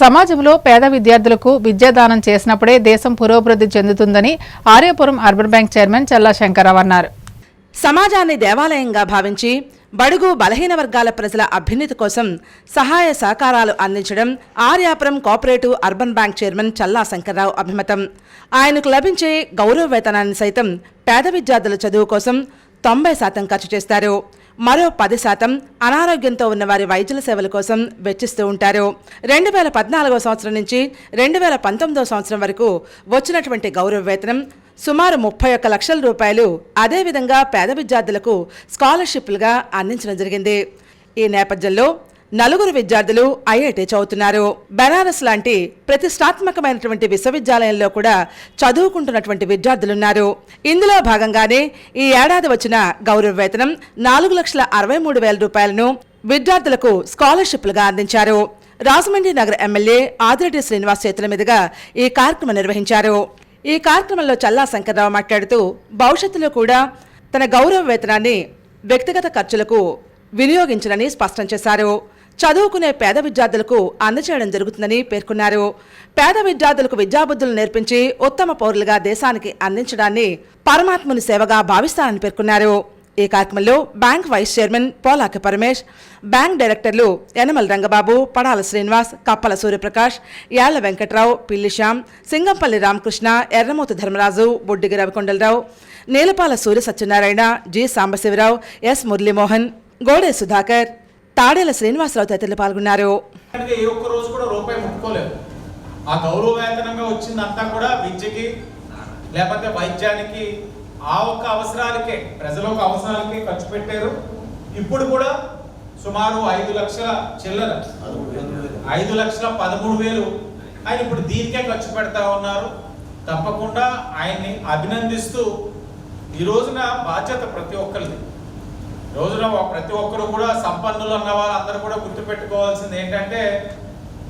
సమాజంలో పేద విద్యార్థులకు విద్యాదానం చేసినప్పుడే దేశం పురోభివృద్ధి చెందుతుందని Aryapuram urban bank chairman Challa Sankararao అన్నారు. సమాజాన్ని దేవాలయంగా భావించి బడుగు బలహీన వర్గాల ప్రజల అభ్యున్నతి కోసం సహాయ సహకారాలు అందించడం Aryapuram cooperative urban bank chairman Challa Sankarrao అభిమతం. ఆయనకు లభించే గౌరవ వేతనాన్ని సైతం పేద విద్యార్థుల చదువు కోసం తొంభై శాతం ఖర్చు చేస్తారు. మరో పది శాతం అనారోగ్యంతో ఉన్న వారి వైద్యుల సేవల కోసం వెచ్చిస్తూ ఉంటారు. రెండు వేల పద్నాలుగో సంవత్సరం నుంచి రెండు వేల పంతొమ్మిదో సంవత్సరం వరకు వచ్చినటువంటి గౌరవ వేతనం సుమారు ముప్పై ఒక్క లక్షల రూపాయలు అదేవిధంగా పేద విద్యార్థులకు స్కాలర్షిప్లుగా అందించడం జరిగింది. ఈ నేపథ్యంలో నలుగురు విద్యార్థులు ఐఐటి చదువుతున్నారు. బెనారస్ లాంటి ప్రతిష్టాత్మకమైనటువంటి విశ్వవిద్యాలయంలో కూడా చదువుకుంటున్నటువంటి విద్యార్థులున్నారు. ఇందులో భాగంగానే ఈ ఏడాది వచ్చిన గౌరవ వేతనం నాలుగు లక్షల అరవై మూడు వేల రూపాయలను విద్యార్థులకు స్కాలర్షిప్లుగా అందించారు. రాజమండ్రి నగర ఎమ్మెల్యే ఆదిరెడ్డి శ్రీనివాస్ చేతుల మీదుగా ఈ కార్యక్రమం నిర్వహించారు. ఈ కార్యక్రమంలో చల్లా శంకర్రావు మాట్లాడుతూ భవిష్యత్తులో కూడా తన గౌరవ వేతనాన్ని వ్యక్తిగత ఖర్చులకు వినియోగించనని స్పష్టం చేశారు. చదువుకునే పేద విద్యార్థులకు అందచేయడం జరుగుతుందని పేర్కొన్నారు. పేద విద్యార్థులకు విద్యాబుద్ధులు నేర్పించి ఉత్తమ పౌరులుగా దేశానికి అందించడాన్ని పరమాత్ముని సేవగా భావిస్తానని పేర్కొన్నారు. ఈ కార్యక్రమంలో bank vice chairman Polaki Paramesh bank డైరెక్టర్లు యనమల రంగబాబు పడాల శ్రీనివాస్ కప్పల సూర్యప్రకాష్ యాళ్ళ వెంకట్రావు పిల్లిశ్యామ్ సింగంపల్లి రామకృష్ణ ఎర్రమూతి ధర్మరాజు బొడ్డిగి రవికొండలరావు నేలపాల సూర్య సత్యనారాయణ జి సాంబశివరావు ఎస్ మురళీమోహన్ గోడే సుధాకర్. తాడేల శ్రీనివాసరావు తదితరులు పాల్గొన్నారు. కనుక ఏ ఒక్క రోజు కూడా రూపాయి ముట్టుకోలేదు. ఆ గౌరవ వేతనంగా వచ్చిందంతా కూడా విద్యకి లేకపోతే వైద్యానికి ఆ ఒక్క అవసరాలకే ప్రజల ఒక అవసరాలకే ఖర్చు పెట్టారు. ఇప్పుడు కూడా సుమారు ఐదు లక్షల చిల్లర ఐదు లక్షల పదమూడు వేలు ఆయన ఇప్పుడు దీనికే ఖర్చు పెడతా ఉన్నారు. తప్పకుండా ఆయన్ని అభినందిస్తూ ఈ రోజున బాధ్యత ప్రతి ఒక్కరిది. రోజున ప్రతి ఒక్కరు కూడా సంపన్నులు అన్న వాళ్ళందరూ కూడా గుర్తుపెట్టుకోవాల్సింది ఏంటంటే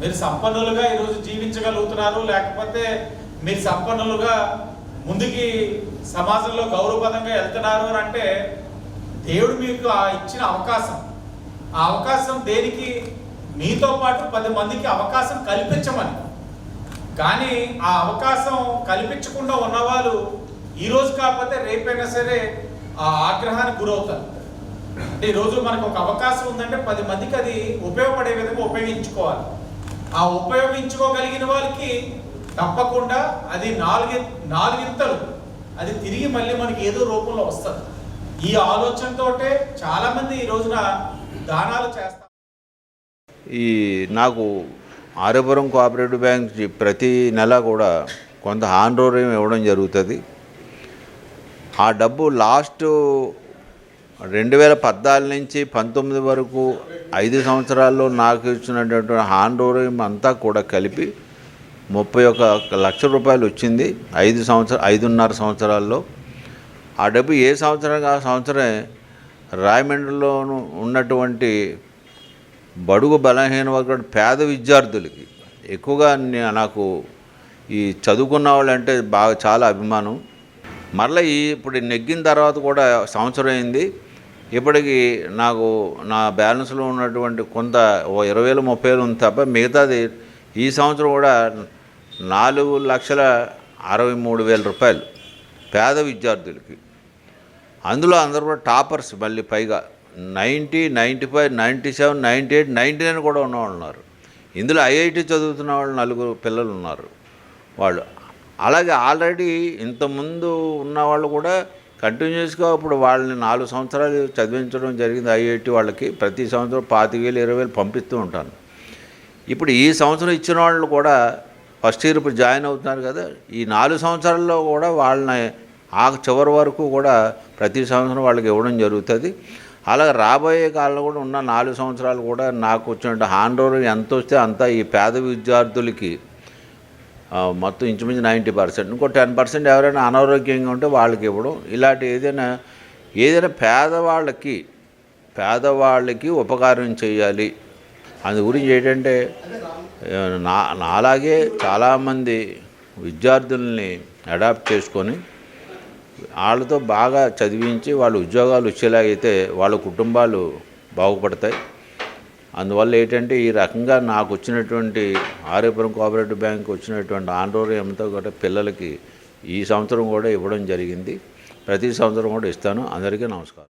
మీరు సంపన్నులుగా ఈరోజు జీవించగలుగుతున్నారు లేకపోతే మీరు సంపన్నులుగా ముందుకి సమాజంలో గౌరవపదంగా వెళ్తున్నారు అని అంటే దేవుడు మీకు ఆ ఇచ్చిన అవకాశం. ఆ అవకాశం దేనికి? మీతో పాటు పది మందికి అవకాశం కల్పించమని. కానీ ఆ అవకాశం కల్పించకుండా ఉన్నవాళ్ళు ఈరోజు కాకపోతే రేపైనా సరే ఆ ఆగ్రహానికి గురవుతారు. అంటే ఈరోజు మనకు ఒక అవకాశం ఉందంటే పది మందికి అది ఉపయోగపడే విధంగా ఉపయోగించుకోవాలి. ఆ ఉపయోగించుకోగలిగిన వాళ్ళకి తప్పకుండా అది నాలుగి నాలుగింతలు అది తిరిగి మళ్ళీ మనకి ఏదో రూపంలో వస్తుంది. ఈ ఆలోచనతోటే చాలామంది ఈ రోజున దానాలు చేస్తారు ఈ నాకు ఆర్యపురం కోఆపరేటివ్ బ్యాంక్ ప్రతి నెల కూడా కొంత హాండ్రోరియం ఇవ్వడం జరుగుతుంది. ఆ డబ్బు లాస్ట్ రెండు వేల పద్నాలుగు నుంచి పంతొమ్మిది వరకు ఐదు సంవత్సరాల్లో నాకు ఇచ్చినటువంటి హాండ్రోరియం అంతా కూడా కలిపి ముప్పై ఒక లక్ష రూపాయలు వచ్చింది ఐదు సంవత్సరం ఐదున్నర సంవత్సరాల్లో. ఆ డబ్బు ఏ సంవత్సరం ఆ సంవత్సరమే రాయమండ్రిలోను ఉన్నటువంటి బడుగు బలహీన వర్గ పేద విద్యార్థులకి ఎక్కువగా నాకు ఈ చదువుకున్న వాళ్ళంటే బాగా చాలా అభిమానం. మళ్ళీ ఇప్పుడు నెగ్గిన తర్వాత కూడా సంవత్సరం అయింది. ఇప్పటికి నాకు నా బ్యాలెన్స్లో ఉన్నటువంటి కొంత ఓ ఇరవై వేలు ముప్పై వేలు ఉంది తప్ప మిగతాది ఈ సంవత్సరం కూడా నాలుగు లక్షల అరవై మూడు వేల రూపాయలు పేద విద్యార్థులకి. అందులో అందరూ కూడా టాపర్స్ మళ్ళీ పైగా. Ninety ninety five ninety seven ninety eight ninety nine కూడా ఉన్నవాళ్ళు ఉన్నారు. ఇందులో ఐఐటి చదువుతున్న వాళ్ళు నలుగురు పిల్లలు ఉన్నారు. వాళ్ళు అలాగే ఆల్రెడీ ఇంతకుముందు ఉన్న వాళ్ళు కూడా కంటిన్యూస్గా ఇప్పుడు వాళ్ళని నాలుగు సంవత్సరాలు చదివించడం జరిగింది ఐఐటి వాళ్ళకి. ప్రతి సంవత్సరం పాతిక వేలు ఇరవై వేలు పంపిస్తూ ఉంటాను. ఇప్పుడు ఈ సంవత్సరం ఇచ్చిన వాళ్ళు కూడా ఫస్ట్ ఇయర్ ఇప్పుడు జాయిన్ అవుతున్నారు కదా. ఈ నాలుగు సంవత్సరాల్లో కూడా వాళ్ళని ఆ చివరి వరకు కూడా ప్రతి సంవత్సరం వాళ్ళకి ఇవ్వడం జరుగుతుంది. అలాగే రాబోయే కాలంలో కూడా ఉన్న నాలుగు సంవత్సరాలు కూడా నాకు వచ్చిన హ్యాండ్ ఓవర్ ఎంత వస్తే అంత ఈ పేద విద్యార్థులకి మొత్తం ఇంచుమించు నైంటీ పర్సెంట్. ఇంకో టెన్ పర్సెంట్ ఎవరైనా అనారోగ్యంగా ఉంటే వాళ్ళకి ఇవ్వడం. ఇలాంటి ఏదైనా ఏదైనా పేదవాళ్ళకి పేదవాళ్ళకి ఉపకారం చేయాలి. అందు గురించి ఏంటంటే నా నాలాగే చాలామంది విద్యార్థుల్ని అడాప్ట్ చేసుకొని వాళ్ళతో బాగా చదివించి వాళ్ళు ఉద్యోగాలు వచ్చేలాగైతే వాళ్ళ కుటుంబాలు బాగుపడతాయి. అందువల్ల ఏంటంటే ఈ రకంగా నాకు వచ్చినటువంటి ఆర్యపురం కోఆపరేటివ్ బ్యాంక్ వచ్చినటువంటి ఆందోళనంతో కూడా పిల్లలకి ఈ సంవత్సరం కూడా ఇవ్వడం జరిగింది. ప్రతి సంవత్సరం కూడా ఇస్తాను. అందరికీ నమస్కారం.